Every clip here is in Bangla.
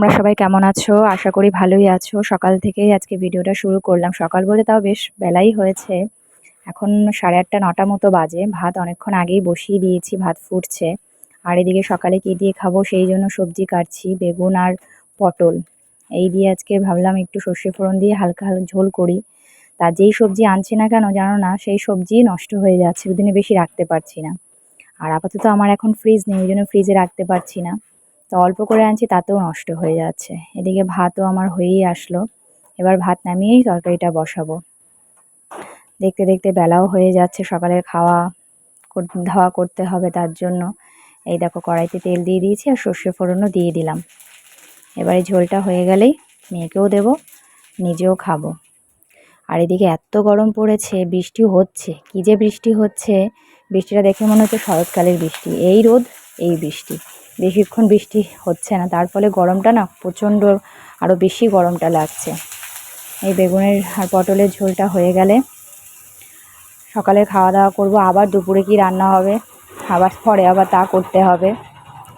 তোমরা সবাই কেমন আছো? আশা করি ভালোই আছো। সকাল থেকেই আজকে ভিডিওটা শুরু করলাম। সকাল বলে তাও বেশ বেলাই হয়েছে। এখন সাড়ে আটটা, নটা মতো বাজে। ভাত অনেকক্ষণ আগেই বসিয়ে দিয়েছি, ভাত ফুটছে। আর এদিকে সকালে কী দিয়ে খাব সেই জন্য সবজি কাটছি, বেগুন আর পটল। এই দিয়ে আজকে ভাবলাম একটু সর্ষে ফোড়ন দিয়ে হালকা হালকা ঝোল করি। তা যেই সবজি আনছি না কেন জানো না, সেই সবজি নষ্ট হয়ে যাচ্ছে। দুদিনে বেশি রাখতে পারছি না। আর আপাতত আমার এখন ফ্রিজ নেই, ওই জন্য ফ্রিজে রাখতে পারছি না। তো অল্প করে আনছি, তাতেও নষ্ট হয়ে যাচ্ছে। এদিকে ভাতও আমার হয়েই আসলো। এবার ভাত নামিয়েই তরকারিটা বসাবো। দেখতে দেখতে বেলাও হয়ে যাচ্ছে সকালের খাওয়া ধাওয়া করতে হবে তার জন্য। এই দেখো কড়াইতে তেল দিয়ে দিয়েছি আর সর্ষে ফোড়নও দিয়ে দিলাম। এবারে ঝোলটা হয়ে গেলেই মেয়েকেও দেব, নিজেও খাব। আর এদিকে এত গরম পড়েছে বৃষ্টি হচ্ছে। কী যে বৃষ্টি হচ্ছে, বৃষ্টিটা দেখে মনে হচ্ছে শরৎকালের বৃষ্টি। এই রোদ, এই বৃষ্টি। বেশিক্ষণ বৃষ্টি হচ্ছে না। তার ফলে গরমটা না প্রচণ্ড আরও বেশি গরমটা লাগছে। এই বেগুনের আর পটলের ঝোলটা হয়ে গেলে সকালে খাওয়া দাওয়া করব। আবার দুপুরে কি রান্না হবে? আবার পরে আবার তা করতে হবে।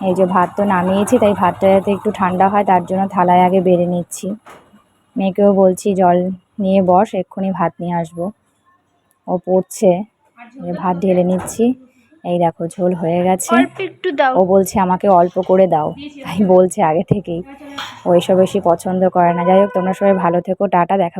এই যে ভাত তো নামিয়েছি, তাই ভাতটা যাতে একটু ঠান্ডা হয়, তার জন্য থালায় আগে বেড়ে নিচ্ছি। মেয়েকেও বলছি, জল নিয়ে বস, এক্ষুনি ভাত নিয়ে আসব। ও পড়ছে ভাত ঢেলে নিচ্ছি। এই দেখো ঝোল হয়ে গেছে। দাও। ও বলছে আমাকে অল্প করে দাও। তাই বলছে আগে থেকেই। ও এসব বেশি পছন্দ করে না। যাই হোক তোমরা সবাই ভালো থেকো। টাটা দেখা